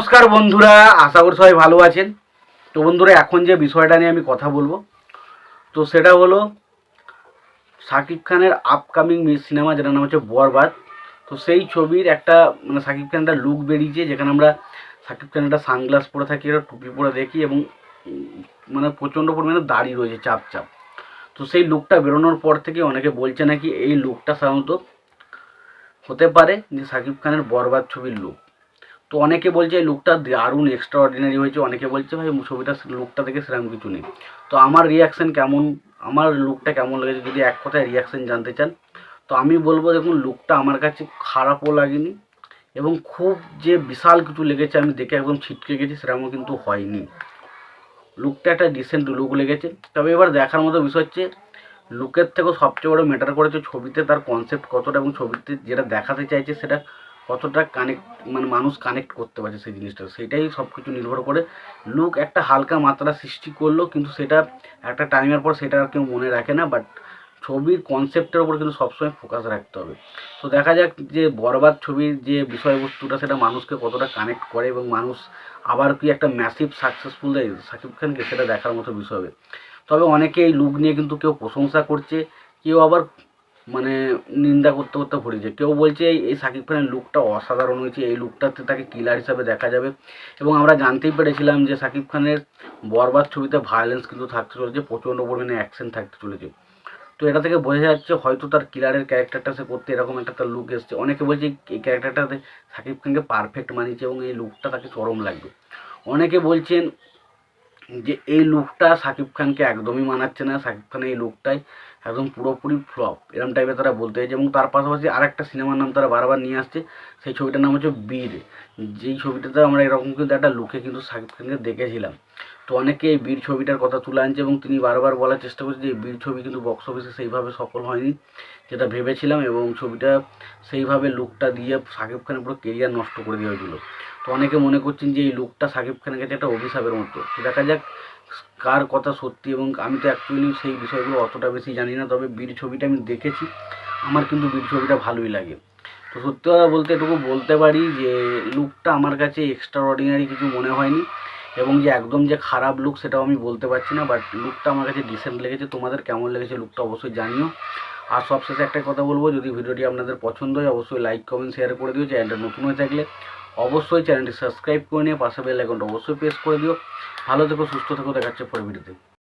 নমস্কার বন্ধুরা, আশা করি সবাই ভালো আছেন। তো বন্ধুরা, এখন যে বিষয়টা নিয়ে আমি কথা বলব, তো সেটা হলো শাকিব খানের আপকামিং সিনেমা যেটার নাম হচ্ছে বরবাদ। তো সেই ছবির একটা মানে শাকিব খান একটা লুক বেরিয়েছে, যেখানে আমরা শাকিব খান একটা সানগ্লাস পরে থাকি, একটা টুপি পরে দেখি এবং মানে প্রচণ্ড পরিমাণে দাড়ি রয়েছে চাপ চাপ তো সেই লুকটা বেরোনোর পর থেকে অনেকে বলছে নাকি এই লুকটা সাধারণত হতে পারে যে শাকিব খানের বরবাদ ছবির লুক তো অনেকে বলছে এই লুকটা দারুণ এক্সট্রা অর্ডিনারি হয়েছে, অনেকে বলছে ভাই ছবিটা লুকটা দেখে সেরকম কিছু নেই। তো আমার রিয়াকশান কেমন, আমার লুকটা কেমন লেগেছে যদি এক কথায় রিয়াকশান জানতে চান, তো আমি বলব দেখুন লুকটা আমার কাছে খারাপও লাগেনি এবং খুব যে বিশাল কিছু লেগেছে আমি দেখে একদম ছিটকে গেছি, সেরকমও কিন্তু হয়নি। লুকটা একটা ডিসেন্ট লুক লেগেছে। তবে এবার দেখার মতো বিষয় হচ্ছে লুকের থেকেও সবচেয়ে বড় ম্যাটার করেছে ছবিতে তার কনসেপ্ট কতটা এবং ছবিতে যেটা দেখাতে চাইছে সেটা কতটা কানেক্ট মানে মানুষ কানেক্ট করতে পারছে সেই জিনিসটা। সেটাই সব কিছু নির্ভর করে। লুক একটা হালকা মাত্রা সৃষ্টি করল, কিন্তু সেটা একটা টাইমের পর সেটা আর কেউ মনে রাখে না বাট ছবির কনসেপ্টের উপর কিন্তু সবসময় ফোকাস রাখতে হবে। তো দেখা যাক যে বরবাদ ছবির যে বিষয়বস্তুটা, সেটা মানুষকে কতটা কানেক্ট করে এবং মানুষ আবার কি একটা ম্যাসিভ সাকসেসফুল দেয়? সাকিব খানকে সেটা দেখার মতো বিষয় হবে। তবে অনেকে এই লুক নিয়ে কিন্তু কেউ প্রশংসা করছে, কেউ আবার মানে নিন্দা করতে করতে ভরেছে কেউ বলছে এই শাকিব খানের লুকটা অসাধারণ হয়েছে, এই লুকটাতে তাকে কিলার হিসাবে দেখা যাবে। এবং আমরা জানতেই পেরেছিলাম যে শাকিব খানের বরবাদ ছবিতে ভায়োলেন্স কিন্তু থাকতে চলেছে, প্রচণ্ড পরিমাণে অ্যাকশন থাকতে চলেছে। তো এটা থেকে বোঝা যাচ্ছে হয়তো তার কিলারের ক্যারেক্টারটা সে করতে এরকম একটা তার লুক এসছে। অনেকে বলছে এই ক্যারেক্টারটাতে শাকিব খানকে পারফেক্ট মানিয়েছে এবং এই লুকটা তাকে চরম লাগবে। অনেকে বলছেন যে এই লুকটা শাকিব খানকে একদমই মানাচ্ছে না, সাকিব খানের এই লুকটাই একদম পুরোপুরি ফ্লপ এরম টাইপের তারা বলতে চাইছে এবং তার পাশাপাশি আরেকটা সিনেমার নাম তারা বারবার নিয়ে আসছে, সেই ছবিটার নাম হচ্ছে বীর। যেই ছবিটাতে আমরা এরকম কিন্তু একটা লুকে কিন্তু সাকিব খানকে দেখেছিলাম। তো অনেকে এই বীর ছবিটার কথা তুলে আনছে এবং তিনি বারবার বলার চেষ্টা করছে যে বীর ছবি কিন্তু বক্স অফিসে সেইভাবে সফল হয়নি, যেটা ভেবেছিলাম এবং ছবিটা সেইভাবে লুকটা দিয়ে শাকিব খানের পুরো কেরিয়ার নষ্ট করে দেওয়া হয়েছিল। তো অনেকে মনে করছেন যে এই লুকটা শাকিব খানের কাছে একটা অভিশাপের মতো। তো দেখা যাক কার কথা সত্যি এবং আমি তো অ্যাকচুয়ালি সেই বিষয়গুলো অতটা বেশি জানি না, তবে বীর ছবিটা আমি দেখেছি। আমার কিন্তু বীর ছবিটা ভালোই লাগে। তো সত্যি কথা বলতে এটুকু বলতে পারি যে লুকটা আমার কাছে এক্সট্রা অর্ডিনারি কিছু মনে হয়নি। এবং যে একদম যে খারাপ লুক সেটাও আমি বলতে পারছি না বাট লুকটা আমার কাছে ডিসেন্ট লেগেছে। তোমাদের কেমন লেগেছে লুকটা অবশ্যই জানিও। আর সবশেষে একটা কথা বলব, যদি ভিডিওটি আপনাদের পছন্দ হয়, অবশ্যই লাইক কমেন্ট শেয়ার করে দিও। চ্যানেলটা নতুন হয়ে থাকলে অবশ্যই চ্যানেলটি সাবস্ক্রাইব করে নিয়ে পাশে বেল আইকনটা অবশ্যই প্রেস করে দিও। ভালো থেকো, সুস্থ থেকো, দেখাচ্ছে পরে ভিডিওতে